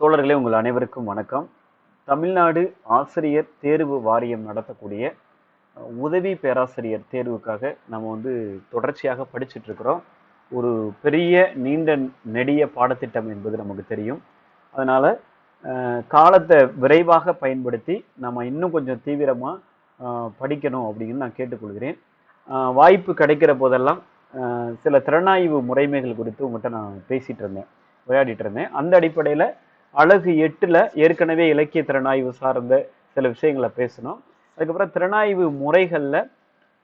தோழர்களே உங்கள் அனைவருக்கும் வணக்கம். தமிழ்நாடு ஆசிரியர் தேர்வு வாரியம் நடத்தக்கூடிய உதவி பேராசிரியர் தேர்வுக்காக நம்ம வந்து தொடர்ச்சியாக படிச்சுட்டு இருக்கிறோம். ஒரு பெரிய நீண்ட நெடிய பாடத்திட்டம் என்பது நமக்கு தெரியும். அதனால் காலத்தை விரைவாக பயன்படுத்தி நம்ம இன்னும் கொஞ்சம் தீவிரமாக படிக்கணும் அப்படின்னு நான் கேட்டுக்கொள்கிறேன். வாய்ப்பு கிடைக்கிற போதெல்லாம் சில திறனாய்வு முறைமைகள் குறித்து உங்கள்கிட்ட நான் பேசிகிட்டு இருந்தேன் விளையாடிட்டு இருந்தேன். அந்த அடிப்படையில் அழகு எட்டில் ஏற்கனவே இலக்கிய திறனாய்வு சார்ந்த சில விஷயங்களை பேசணும். அதுக்கப்புறம் திறனாய்வு முறைகளில்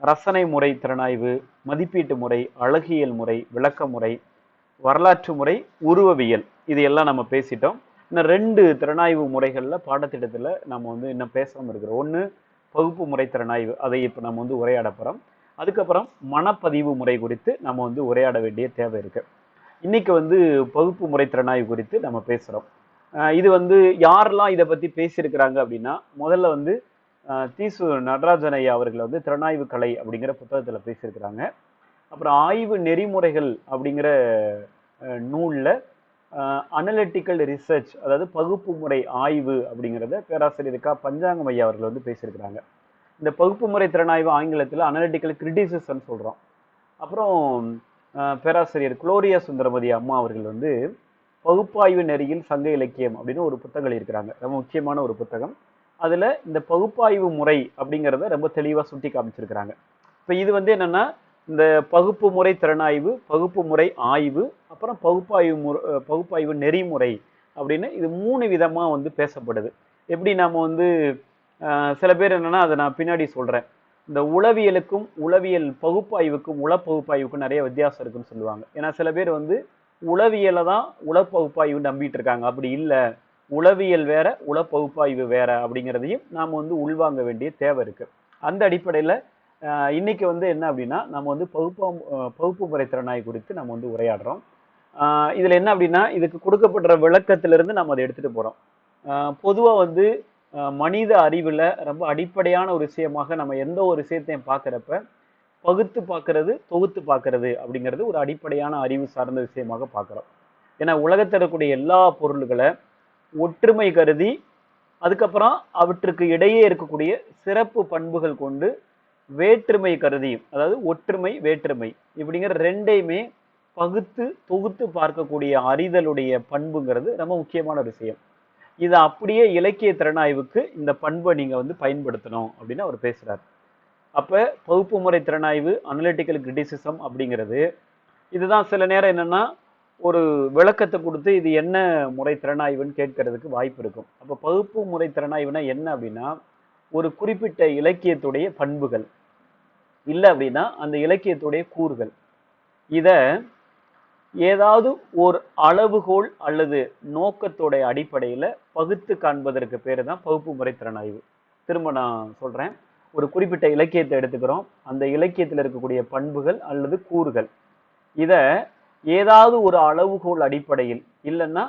ரசனை முறை திறனாய்வு மதிப்பீட்டு முறை அழகியல் முறை விளக்க முறை வரலாற்று முறை உருவவியல் இது எல்லாம் நம்ம பேசிட்டோம். இன்னும் ரெண்டு திறனாய்வு முறைகளில் பாடத்திட்டத்தில் நம்ம வந்து இன்னும் பேசாமல் இருக்கிறோம். ஒன்று பகுப்பு முறை திறனாய்வு அதை இப்போ நம்ம வந்து உரையாட போகிறோம் அதுக்கப்புறம் மனப்பதிவு முறை குறித்து நம்ம வந்து உரையாட வேண்டிய தேவை இருக்குது இன்றைக்கி வந்து பகுப்பு முறை திறனாய்வு குறித்து நம்ம பேசுகிறோம் இது வந்து யாரெல்லாம் இதை பற்றி பேசியிருக்கிறாங்க அப்படின்னா முதல்ல வந்து தீசு நடராஜன் ஐயா அவர்கள் வந்து திறனாய்வு கலை அப்படிங்கிற புத்தகத்தில் பேசியிருக்கிறாங்க. அப்புறம் ஆய்வு நெறிமுறைகள் அப்படிங்கிற நூலில் அனலிட்டிக்கல் ரிசர்ச் அதாவது பகுப்பு முறை ஆய்வு அப்படிங்கிறத பேராசிரியர் கா பஞ்சாங்கம் ஐயா அவர்கள் வந்து பேசியிருக்கிறாங்க. இந்த பகுப்பு முறை திறனாய்வு ஆங்கிலத்தில் அனலிட்டிக்கல் கிரிட்டிசிசம் சொல்கிறோம் அப்புறம் பேராசிரியர் குளோரியா சுந்தரமதி அம்மா அவர்கள் வந்து பகுப்பாய்வு நெறியில் சங்க இலக்கியம் அப்படின்னு ஒரு புத்தகம் இருக்கிறாங்க. ரொம்ப முக்கியமான ஒரு புத்தகம். அதில் இந்த பகுப்பாய்வு முறை அப்படிங்கிறத ரொம்ப தெளிவாக சுட்டி காமிச்சிருக்கிறாங்க. இப்போ இது வந்து என்னென்னா இந்த பகுப்பு முறை திறனாய்வு பகுப்பு முறை ஆய்வு அப்புறம் பகுப்பாய்வு முறை பகுப்பாய்வு நெறிமுறை அப்படின்னு இது மூணு விதமாக வந்து பேசப்படுது. எப்படி நாம் வந்து சில பேர் என்னென்னா அதை நான் பின்னாடி சொல்கிறேன் இந்த உளவியலுக்கும் உளவியல் பகுப்பாய்வுக்கும் உளப்பகுப்பாய்வுக்கும் நிறைய வித்தியாசம் இருக்குன்னு சொல்லுவாங்க. ஏன்னா சில பேர் வந்து உளவியலை தான் உளப்பகுப்பாய்வு நம்பிட்டு இருக்காங்க அப்படி இல்லை உளவியல் வேற உள பகுப்பாய்வு வேற அப்படிங்கிறதையும் நாம் வந்து உள்வாங்க வேண்டிய தேவை இருக்கு. அந்த அடிப்படையில் இன்னைக்கு வந்து என்ன அப்படின்னா நம்ம வந்து பகுப்பா பகுப்பு முறை திறனாய் குறித்து நம்ம வந்து உரையாடுறோம். இதில் என்ன அப்படின்னா இதுக்கு கொடுக்கப்படுற விளக்கத்திலிருந்து நம்ம அதை எடுத்துகிட்டு போகிறோம் பொதுவாக வந்து மனித அறிவில் ரொம்ப அடிப்படையான ஒரு விஷயமாக நம்ம எந்த ஒரு விஷயத்தையும் பார்க்குறப்ப பகுத்து பார்க்கறது தொகுத்து பார்க்கறது அப்படிங்கிறது ஒரு அடிப்படையான அறிவு சார்ந்த விஷயமாக பார்க்குறோம். ஏன்னா உலகத்தில் இருக்கக்கூடிய எல்லா பொருள்களை ஒற்றுமை கருதி அதுக்கப்புறம் அவற்றுக்கு இடையே இருக்கக்கூடிய சிறப்பு பண்புகள் கொண்டு வேற்றுமை கருதியும் அதாவது ஒற்றுமை வேற்றுமை இப்படிங்கிற ரெண்டையுமே பகுத்து தொகுத்து பார்க்கக்கூடிய அறிதலுடைய பண்புங்கிறது ரொம்ப முக்கியமான ஒரு விஷயம். இதை அப்படியே இலக்கிய திறனாய்வுக்கு இந்த பண்பை நீங்கள் வந்து பயன்படுத்தணும் அப்படின்னு அவர் பேசுகிறார் அப்போ பகுப்பு முறை திறனாய்வு அனலிட்டிக்கல் கிரிட்டிசிசம் அப்படிங்கிறது. இதுதான் சில நேரம் என்னன்னா ஒரு விளக்கத்தை கொடுத்து இது என்ன முறை திறனாய்வுன்னு கேட்கறதுக்கு வாய்ப்பு இருக்கும். அப்போ பகுப்பு முறை திறனாய்வுனா என்ன அப்படின்னா ஒரு குறிப்பிட்ட இலக்கியத்துடைய பண்புகள். இல்லை அப்படின்னா அந்த இலக்கியத்துடைய கூறுகள். இதை ஏதாவது ஒரு அளவுகோல் அல்லது நோக்கத்தோடைய அடிப்படையில் பகுத்து காண்பதற்கு பேர் தான் பகுப்பு முறை திறனாய்வு. திரும்ப நான் சொல்கிறேன் ஒரு குறிப்பிட்ட இலக்கியத்தை எடுத்துக்கிறோம். அந்த இலக்கியத்தில் இருக்கக்கூடிய பண்புகள் அல்லது கூறுகள். இதை ஏதாவது ஒரு அளவுகோல் அடிப்படையில் இல்லைன்னா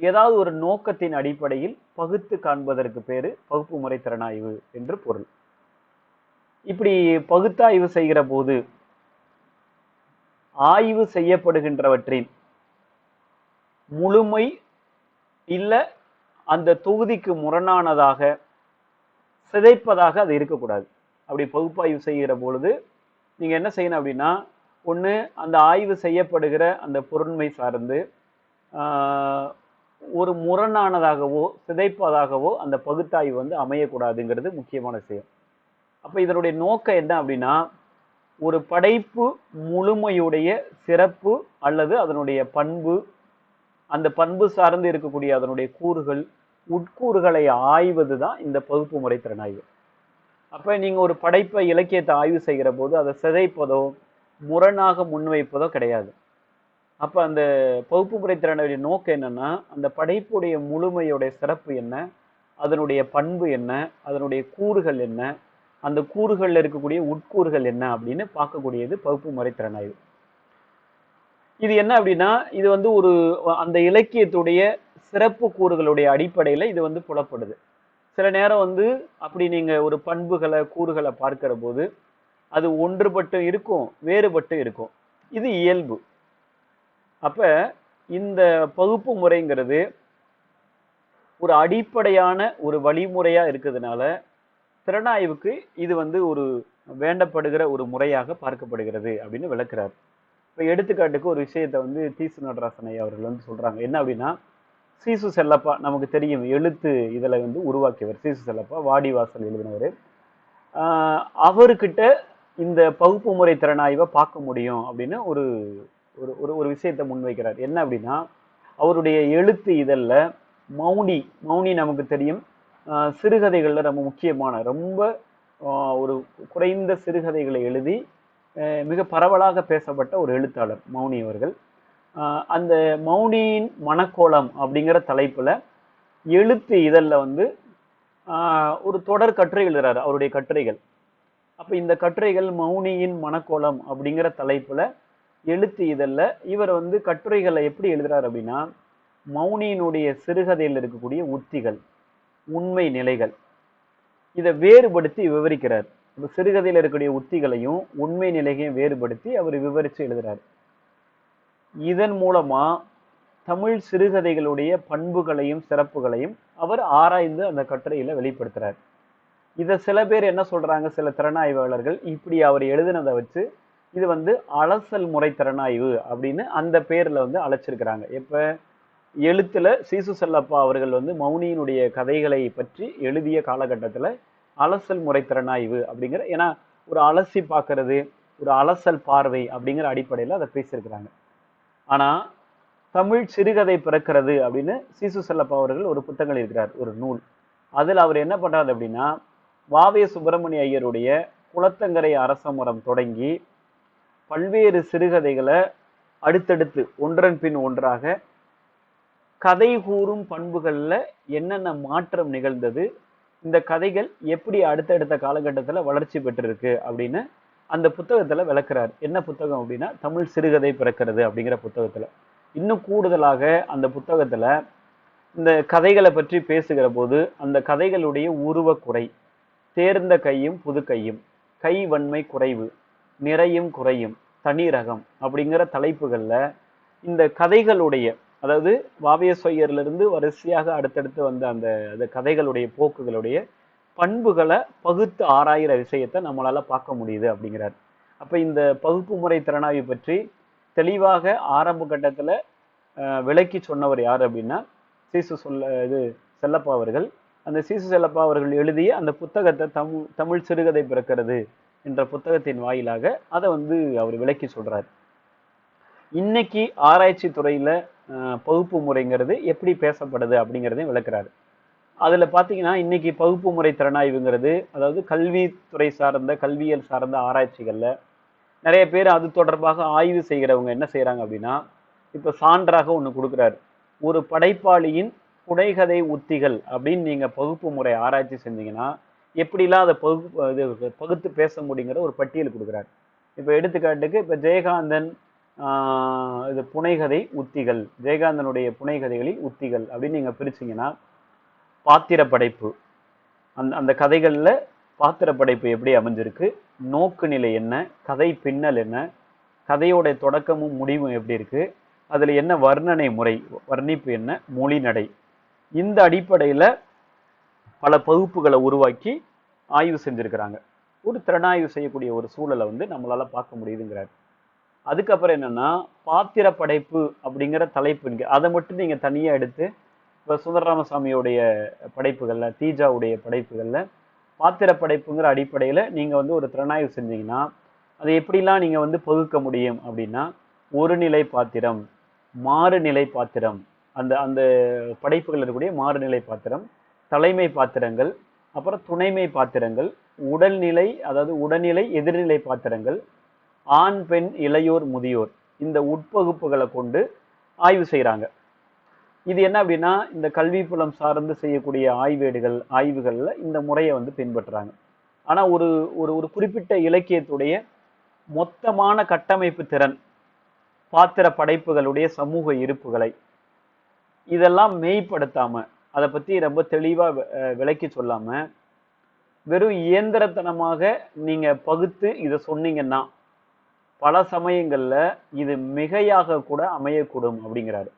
ஏதாவது ஒரு நோக்கத்தின் அடிப்படையில் பகுத்து காண்பதற்கு பேரு பகுப்பு முறை திறனாய்வு என்று பொருள். இப்படி பகுத்தாய்வு செய்கிற போது ஆய்வு செய்யப்படுகின்றவற்றின் முழுமை இல்லை அந்த தொகுதிக்கு முரணானதாக சிதைப்பதாக அது இருக்கக்கூடாது. அப்படி பகுப்பாய்வு செய்கிற பொழுது நீங்கள் என்ன செய்யணும் அப்படின்னா ஒன்று அந்த ஆய்வு செய்யப்படுகிற அந்த பொருண்மை சார்ந்து ஒரு முரணானதாகவோ சிதைப்பதாகவோ அந்த பகுத்தாய்வு வந்து அமையக்கூடாதுங்கிறது முக்கியமான விஷயம். அப்போ இதனுடைய நோக்கம் என்ன அப்படின்னா ஒரு படைப்பு முழுமையுடைய சிறப்பு அல்லது அதனுடைய பண்பு அந்த பண்பு சார்ந்து இருக்கக்கூடிய அதனுடைய கூறுகள் உட்கூறுகளை ஆய்வது தான் இந்த பகுப்பு முறை திறனாய்வு. அப்போ நீங்கள் ஒரு படைப்பை இலக்கியத்தை ஆய்வு செய்கிற போது அதை சிதைப்பதோ முரணாக முன்வைப்பதோ கிடையாது. அப்போ அந்த பகுப்பு முறை திறனுடைய நோக்கம் என்னென்னா அந்த படைப்புடைய முழுமையுடைய சிறப்பு என்ன அதனுடைய பண்பு என்ன அதனுடைய கூறுகள் என்ன அந்த கூறுகளில் இருக்கக்கூடிய உட்கூறுகள் என்ன அப்படின்னு பார்க்கக்கூடியது பகுப்பு முறை திறனாய்வு. இது என்ன அப்படின்னா இது வந்து ஒரு அந்த இலக்கியத்துடைய சிறப்பு கூறுகளுடைய அடிப்படையில் இது வந்து புலப்படுது. சில நேரம் வந்து அப்படி நீங்க ஒரு பண்புகளை கூறுகளை பார்க்கிற போது அது ஒன்றுபட்டும் இருக்கும் வேறுபட்டு இருக்கும். இது இயல்பு. அப்ப இந்த பகுப்பு முறைங்கிறது ஒரு அடிப்படையான ஒரு வழிமுறையா இருக்கிறதுனால திறனாய்வுக்கு இது வந்து ஒரு வேண்டப்படுகிற ஒரு முறையாக பார்க்கப்படுகிறது அப்படின்னு விளக்குறாரு. இப்போ எடுத்துக்காட்டுக்கு ஒரு விஷயத்தை வந்து தீசு நடராசனை ஐயா அவர்கள் வந்து சொல்றாங்க. என்ன அப்படின்னா சீசு செல்லப்பா நமக்கு தெரியும். எழுத்து இதில் வந்து உருவாக்கியவர் சீசு செல்லப்பா வாடிவாசல் எழுதினவர். அவர்கிட்ட இந்த பகுப்பு முறை திறனாய்வை பார்க்க முடியும் அப்படின்னு ஒரு ஒரு ஒரு ஒரு விஷயத்தை முன்வைக்கிறார். என்ன அப்படின்னா அவருடைய எழுத்து இதழில் மௌனி மௌனி நமக்கு தெரியும். சிறுகதைகளில் ரொம்ப முக்கியமான ரொம்ப ஒரு குறைந்த சிறுகதைகளை எழுதி மிக பரவலாக பேசப்பட்ட ஒரு எழுத்தாளர் மௌனி அவர்கள். அந்த மௌனியின் மனக்கோலம் அப்படிங்கிற தலைப்பில் எழுத்து இதழில் வந்து ஒரு தொடர் கட்டுரை எழுதுறாரு அவருடைய கட்டுரைகள். அப்போ இந்த கட்டுரைகள் மௌனியின் மனக்கோலம் அப்படிங்கிற தலைப்பில் எழுத்து இதழில் இவர் வந்து கட்டுரைகளை எப்படி எழுதுறாரு அப்படின்னா மௌனியினுடைய சிறுகதையில் இருக்கக்கூடிய உத்திகள் உண்மை நிலைகள் இதை வேறுபடுத்தி விவரிக்கிறார். இப்போ சிறுகதையில் இருக்கக்கூடிய உத்திகளையும் உண்மை நிலையையும் வேறுபடுத்தி அவர் விவரித்து எழுதுறாரு. இதன் மூலமா தமிழ் சிறுகதைகளுடைய பண்புகளையும் சிறப்புகளையும் அவர் ஆராய்ந்து அந்த கட்டுரையில வெளிப்படுத்துறார். இதை சில பேர் என்ன சொல்றாங்க? சில திறனாய்வாளர்கள் இப்படி அவர் எழுதினதை வச்சு இது வந்து அலசல் முறை திறனாய்வு அப்படின்னு அந்த பேர்ல வந்து அழைச்சிருக்கிறாங்க. இப்போ எழுத்துல சீசு செல்லப்பா அவர்கள் வந்து மௌனியினுடைய கதைகளை பற்றி எழுதிய காலகட்டத்தில் அலசல் முறை திறனாய்வு அப்படிங்கிற ஏன்னா ஒரு அலசி பார்க்கறது ஒரு அலசல் பார்வை அப்படிங்கிற அடிப்படையில் அதை பேசியிருக்கிறாங்க. ஆனால் தமிழ் சிறுகதை பிறக்கிறது அப்படின்னு சிசு செல்லப்பா அவர்கள் ஒரு புத்தகம் இருக்கிறார் ஒரு நூல். அதில் அவர் என்ன பண்ணுறாரு அப்படின்னா வாவே சுப்பிரமணிய ஐயருடைய குளத்தங்கரை அரசமரம் தொடங்கி பல்வேறு சிறுகதைகளை அடுத்தடுத்து ஒன்றன் பின் ஒன்றாக கதை கூறும் பண்புகளில் என்னென்ன மாற்றம் நிகழ்ந்தது இந்த கதைகள் எப்படி அடுத்தடுத்த காலகட்டத்தில் வளர்ச்சி பெற்றிருக்கு அப்படின்னு அந்த புத்தகத்தில் விளக்குறார். என்ன புத்தகம் அப்படின்னா தமிழ் சிறுகதை பிறக்கிறது அப்படிங்கிற புத்தகத்தில். இன்னும் கூடுதலாக அந்த புத்தகத்தில் இந்த கதைகளை பற்றி பேசுகிற போது அந்த கதைகளுடைய உருவக்குறை தேர்ந்த கையும் புது கையும் கை வன்மை குறைவு நிறையும் குறையும் தனி ரகம் அப்படிங்கிற தலைப்புகளில் இந்த கதைகளுடைய அதாவது வாவிய சொய்யர்லேருந்து வரிசையாக அடுத்தடுத்து வந்த அந்த அந்த கதைகளுடைய போக்குகளுடைய பண்புகளை பகுத்து ஆராயிற விஷயத்தை நம்மளால பார்க்க முடியுது அப்படிங்கிறார். அப்ப இந்த பகுப்பு முறை திறனாய்வு பற்றி தெளிவாக ஆரம்ப கட்டத்துல விளக்கி சொன்னவர் யார் அப்படின்னா சீசு சொல்ல இது செல்லப்பா அவர்கள். அந்த சீசு செல்லப்பா அவர்கள் எழுதிய அந்த புத்தகத்தை தமிழ் தமிழ் சிறுகதை பிறக்கிறது என்ற புத்தகத்தின் வாயிலாக அதை வந்து அவர் விளக்கி சொல்றார். இன்னைக்கு ஆராய்ச்சி துறையில பகுப்பு முறைங்கிறது எப்படி பேசப்படுது அப்படிங்கிறதையும் விளக்குறாரு. அதில் பார்த்தீங்கன்னா இன்றைக்கி பகுப்பு முறை திறனாய்வுங்கிறது அதாவது கல்வித்துறை சார்ந்த கல்வியல் சார்ந்த ஆராய்ச்சிகளில் நிறைய பேர் அது தொடர்பாக ஆய்வு செய்கிறவங்க என்ன செய்கிறாங்க அப்படின்னா இப்போ சான்றாக ஒன்று கொடுக்குறாரு. ஒரு படைப்பாளியின் புனைகதை உத்திகள் அப்படின்னு நீங்கள் பகுப்பு முறை ஆராய்ச்சி செஞ்சீங்கன்னா எப்படிலாம் அதை பகுப்பு இது பகுத்து பேச முடியுங்கிற ஒரு பட்டியல் கொடுக்குறாரு. இப்போ எடுத்துக்காட்டுக்கு இப்போ ஜெயகாந்தன் இது புனைகதை உத்திகள் ஜெயகாந்தனுடைய புனைகதைகளில் உத்திகள் அப்படின்னு நீங்கள் பிரிச்சிங்கன்னா பாத்திர படைப்பு அந்த அந்த கதைகளில் பாத்திர படைப்பு எப்படி அமைஞ்சிருக்கு? நோக்கு நிலை என்ன? கதை பின்னல் என்ன? கதையோட தொடக்கமும் முடிவும் எப்படி இருக்குது அதில் என்ன வர்ணனை முறை வர்ணிப்பு என்ன? மொழி நடை. இந்த அடிப்படையில் பல பகுப்புகளை உருவாக்கி ஆய்வு செஞ்சுருக்கிறாங்க. ஒரு திறனாய்வு செய்யக்கூடிய ஒரு சூழலை வந்து நம்மளால் பார்க்க முடியுதுங்கிறார். அதுக்கப்புறம் என்னன்னா பாத்திர படைப்பு அப்படிங்கிற தலைப்பு இங்கே. அதை மட்டும் நீங்கள் தனியாக எடுத்து இப்ப சுந்தரராமசாமியோடைய படைப்புகளில் தீஜாவுடைய படைப்புகளில் பாத்திர படைப்புங்கிற அடிப்படையில் நீங்கள் வந்து ஒரு திறனாய்வு செஞ்சீங்கன்னா அதை எப்படிலாம் நீங்கள் வந்து பகுக்க முடியும் அப்படின்னா ஒரு நிலை பாத்திரம் மாறுநிலை பாத்திரம் அந்த அந்த படைப்புகள் இருக்கக்கூடிய மாறுநிலை பாத்திரம் தலைமை பாத்திரங்கள் அப்புறம் துணைமை பாத்திரங்கள் உடல்நிலை அதாவது உடல்நிலை எதிர்நிலை பாத்திரங்கள் ஆண் பெண் இளையோர் முதியோர் இந்த உட்பகுப்புகளை கொண்டு ஆய்வு செய்கிறாங்க இது என்ன அப்படின்னா இந்த கல்வி புலம் சார்ந்து செய்யக்கூடிய ஆய்வேடுகள் ஆய்வுகளில் இந்த முறையை வந்து பின்பற்றுறாங்க. ஆனால் ஒரு ஒரு ஒரு குறிப்பிட்ட இலக்கியத்துடைய மொத்தமான கட்டமைப்பு திறன் பாத்திர படைப்புகளுடைய சமூக இருப்புகளை இதெல்லாம் மெய்ப்படுத்தாமல் அதை பற்றி ரொம்ப தெளிவாக விளக்கி சொல்லாமல் வெறும் இயந்திரத்தனமாக நீங்கள் பகுத்து இதை சொன்னீங்கன்னா பல சமயங்களில் இது மிகையாக கூட அமையக்கூடும் அப்படிங்கிறாரு.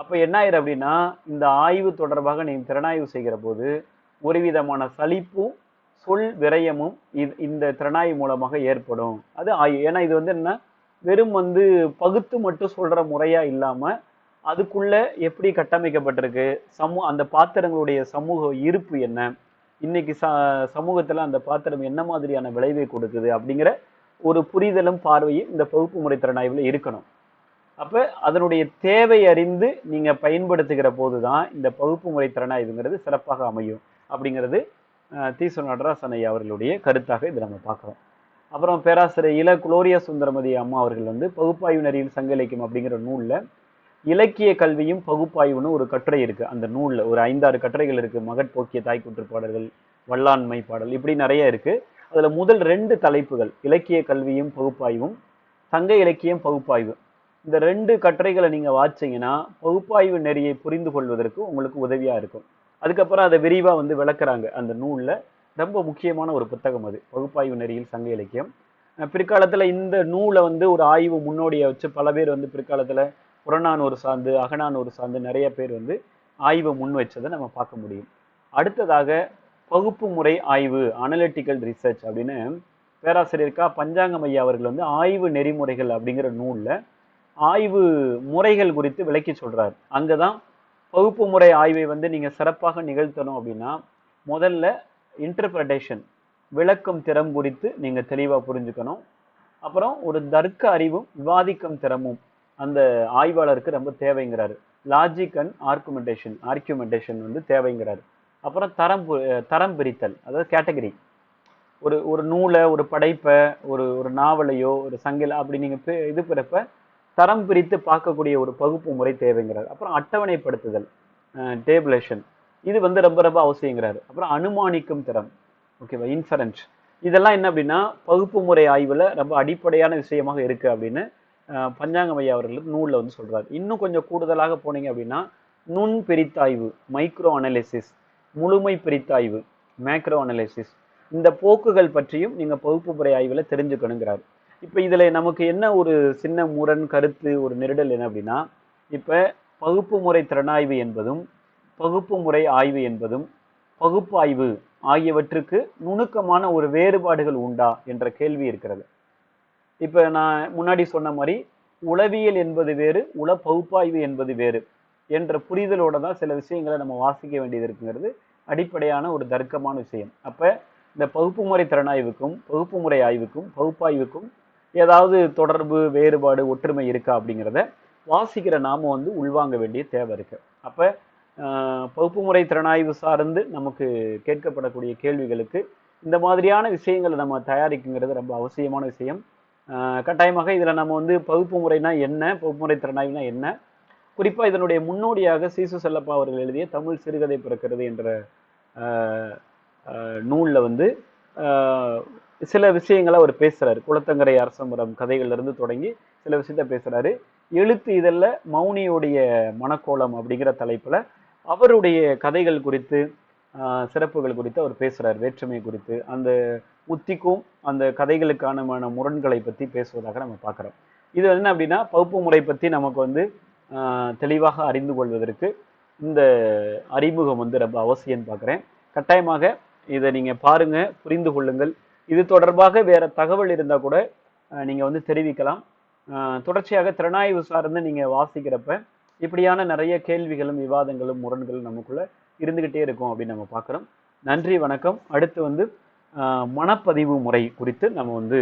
அப்போ என்ன ஆயிரு அப்படின்னா இந்த ஆய்வு தொடர்பாக நீங்கள் திறனாய்வு செய்கிற போது ஒரு விதமான சலிப்பும் சொல் விரயமும் இது இந்த திறனாய்வு மூலமாக ஏற்படும். அது ஆய்வு ஏன்னா இது வந்து என்ன? வெறும் வந்து பகுத்து மட்டும் சொல்கிற முறையாக இல்லாமல் அதுக்குள்ளே எப்படி கட்டமைக்கப்பட்டிருக்கு? சமூ அந்த பாத்திரங்களுடைய சமூக இருப்பு என்ன? இன்னைக்கு ச சமூகத்தில் அந்த பாத்திரம் என்ன மாதிரியான விளைவை கொடுக்குது அப்படிங்கிற ஒரு புரிதலும் பார்வையும் இந்த பகுப்பு முறை திறனாய்வில் இருக்கணும். அப்போ அதனுடைய தேவை அறிந்து நீங்கள் பயன்படுத்துகிற போது தான் இந்த பகுப்பு முறை திறனாய்வுங்கிறது சிறப்பாக அமையும். அப்படிங்கிறது அஹ், தீசு நடராசன் ஐயா அவர்களுடைய கருத்தாக இதை நம்ம பார்க்குறோம். அப்புறம் பேராசிரியர் இள குளோரியா சுந்தரமதி அம்மா அவர்கள் வந்து பகுப்பாய்வு நெறியில் சங்க இலக்கியம் அப்படிங்கிற நூலில் இலக்கிய கல்வியும் பகுப்பாய்வுன்னு ஒரு கட்டுரை இருக்குது அந்த நூலில் ஒரு ஐந்தாறு கட்டுரைகள் இருக்குது மகட்போக்கிய தாய்க்குற்று பாடல்கள் வல்லாண்மை பாடல் இப்படி நிறைய இருக்குது அதில் முதல் ரெண்டு தலைப்புகள் இலக்கிய கல்வியும் பகுப்பாய்வும் சங்க இலக்கியம் பகுப்பாய்வு. இந்த ரெண்டு கட்டுரைகளை நீங்கள் வாச்சிங்கன்னா பகுப்பாய்வு நெறியை புரிந்து கொள்வதற்கு உங்களுக்கு உதவியாக இருக்கும். அதுக்கப்புறம் அதை விரிவாக வந்து விளக்குறாங்க அந்த நூலில். ரொம்ப முக்கியமான ஒரு புத்தகம் அது பகுப்பாய்வு நெறியில் சங்க இலக்கியம். பிற்காலத்தில் இந்த நூலை வந்து ஒரு ஆய்வு முன்னோடியை வச்சு பல பேர் வந்து பிற்காலத்தில் புறநானூறு சார்ந்து அகநானூறு சார்ந்து நிறைய பேர் வந்து ஆய்வை முன் வச்சதை நம்ம பார்க்க முடியும். அடுத்ததாக பகுப்பு முறை ஆய்வு அனலிட்டிக்கல் ரிசர்ச் அப்படின்னு பேராசிரியர் கா. பஞ்சாங்கம் ஐயா அவர்கள் வந்து ஆய்வு நெறிமுறைகள் அப்படிங்கிற நூலில் ஆய்வு முறைகள் குறித்து விளக்கி சொல்கிறார் அங்கே தான் பகுப்பு முறை ஆய்வை வந்து நீங்கள் சிறப்பாக நிகழ்த்தணும் அப்படின்னா முதல்ல இன்டர்பிரடேஷன் விளக்கும் திறம் குறித்து நீங்கள் தெளிவாக புரிஞ்சுக்கணும். அப்புறம் ஒரு தர்க்க அறிவும் விவாதிக்கும் திறமும் அந்த ஆய்வாளருக்கு ரொம்ப தேவைங்கிறாரு. லாஜிக் அண்ட் ஆர்குமெண்டேஷன் ஆர்குமெண்டேஷன் வந்து தேவைங்கிறாரு. அப்புறம் தரம் தரம் பிரித்தல் அதாவது கேட்டகரி ஒரு ஒரு நூலை ஒரு படைப்பை ஒரு ஒரு நாவலையோ ஒரு சங்கில அப்படி நீங்கள் இது பிறப்ப தரம் பிரித்து பார்க்கக்கூடிய ஒரு பகுப்பு முறை தேவைங்கிறார். அப்புறம் அட்டவணைப்படுத்துதல் டேபிளேஷன் இது வந்து ரொம்ப ரொம்ப அவசியங்கிறாரு. அப்புறம் அனுமானிக்கும் திறம் ஓகேவா? இன்ஃபரன்ஸ் இதெல்லாம் என்ன அப்படின்னா பகுப்பு முறை ஆய்வில் ரொம்ப அடிப்படையான விஷயமாக இருக்குது அப்படின்னு பஞ்சாங்கம் ஐயா அவர்கள் நூலில் வந்து சொல்கிறார் இன்னும் கொஞ்சம் கூடுதலாக போனீங்க அப்படின்னா நுண் பிரித்தாய்வு மைக்ரோ அனலிசிஸ் முழுமை பிரித்தாய்வு மேக்ரோ அனலிசிஸ் இந்த போக்குகள் பற்றியும் நீங்கள் பகுப்பு முறை ஆய்வில் தெரிஞ்சுக்கணுங்கிறார். இப்ப இதுல நமக்கு என்ன ஒரு சின்ன முரண் கருத்து ஒரு நெருடல் என்ன அப்படின்னா இப்ப பகுப்பு முறை திறனாய்வு என்பதும் பகுப்பு முறை ஆய்வு என்பதும் பகுப்பாய்வு ஆகியவற்றுக்கு நுணுக்கமான ஒரு வேறுபாடுகள் உண்டா என்ற கேள்வி இருக்கிறது. இப்ப நான் முன்னாடி சொன்ன மாதிரி உளவியல் என்பது வேறு உள பகுப்பாய்வு என்பது வேறு என்ற புரிதலோட தான் சில விஷயங்களை நம்ம வாசிக்க வேண்டியது இருக்குங்கிறது அடிப்படையான ஒரு தர்க்கமான விஷயம். அப்ப இந்த பகுப்பு முறை திறனாய்வுக்கும் பகுப்பு முறை ஆய்வுக்கும் பகுப்பாய்வுக்கும் ஏதாவது தொடர்பு வேறுபாடு ஒற்றுமை இருக்கா அப்படிங்கிறத வாசிக்கிற நாம வந்து உள்வாங்க வேண்டிய தேவை இருக்கு. அப்ப பகுப்பு முறை திறனாய்வு சார்ந்து நமக்கு கேட்கப்படக்கூடிய கேள்விகளுக்கு இந்த மாதிரியான விஷயங்களை நம்ம தயாரிக்குங்கிறது ரொம்ப அவசியமான விஷயம். கட்டாயமாக இதில் நம்ம வந்து பகுப்பு முறைனா என்ன பகுப்பு முறை திறனாய்வுனா என்ன? குறிப்பாக இதனுடைய முன்னோடியாக சீசு செல்லப்பா அவர்கள் எழுதிய தமிழ் சிறுகதை பிறக்கிறது என்ற நூலில் வந்து சில விஷயங்களை அவர் பேசுகிறாரு குளத்தங்கரை அரசமரம் கதைகள்லேருந்து தொடங்கி சில விஷயத்த பேசுகிறாரு எழுத்து இதழில் மௌனியுடைய மனக்கோலம் அப்படிங்கிற தலைப்பில் அவருடைய கதைகள் குறித்து சிறப்புகள் குறித்து அவர் பேசுகிறார் வேற்றுமை குறித்து. அந்த உத்திக்கும் அந்த கதைகளுக்கான முரண்களை பற்றி பேசுவதாக நம்ம பார்க்குறோம். இது என்ன அப்படின்னா பகுப்பு முறை பற்றி நமக்கு வந்து தெளிவாக அறிந்து கொள்வதற்கு இந்த அறிமுகம் வந்து ரொம்ப அவசியம் பார்க்குறேன். கட்டாயமாக இதை நீங்கள் பாருங்கள் புரிந்து கொள்ளுங்கள். இது தொடர்பாக வேற தகவல் இருந்தால் கூட நீங்கள் வந்து தெரிவிக்கலாம். தொடர்ச்சியாக திறனாய்வு சார்ந்து நீங்கள் வாசிக்கிறப்ப இப்படியான நிறைய கேள்விகளும் விவாதங்களும் முரண்களும் நமக்குள்ள இருந்துகிட்டே இருக்கும் அப்படின்னு நம்ம பார்க்குறோம். நன்றி வணக்கம். அடுத்து வந்து மனப்பதிவு முறை குறித்து நம்ம வந்து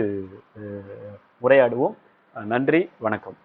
உரையாடுவோம். நன்றி வணக்கம்.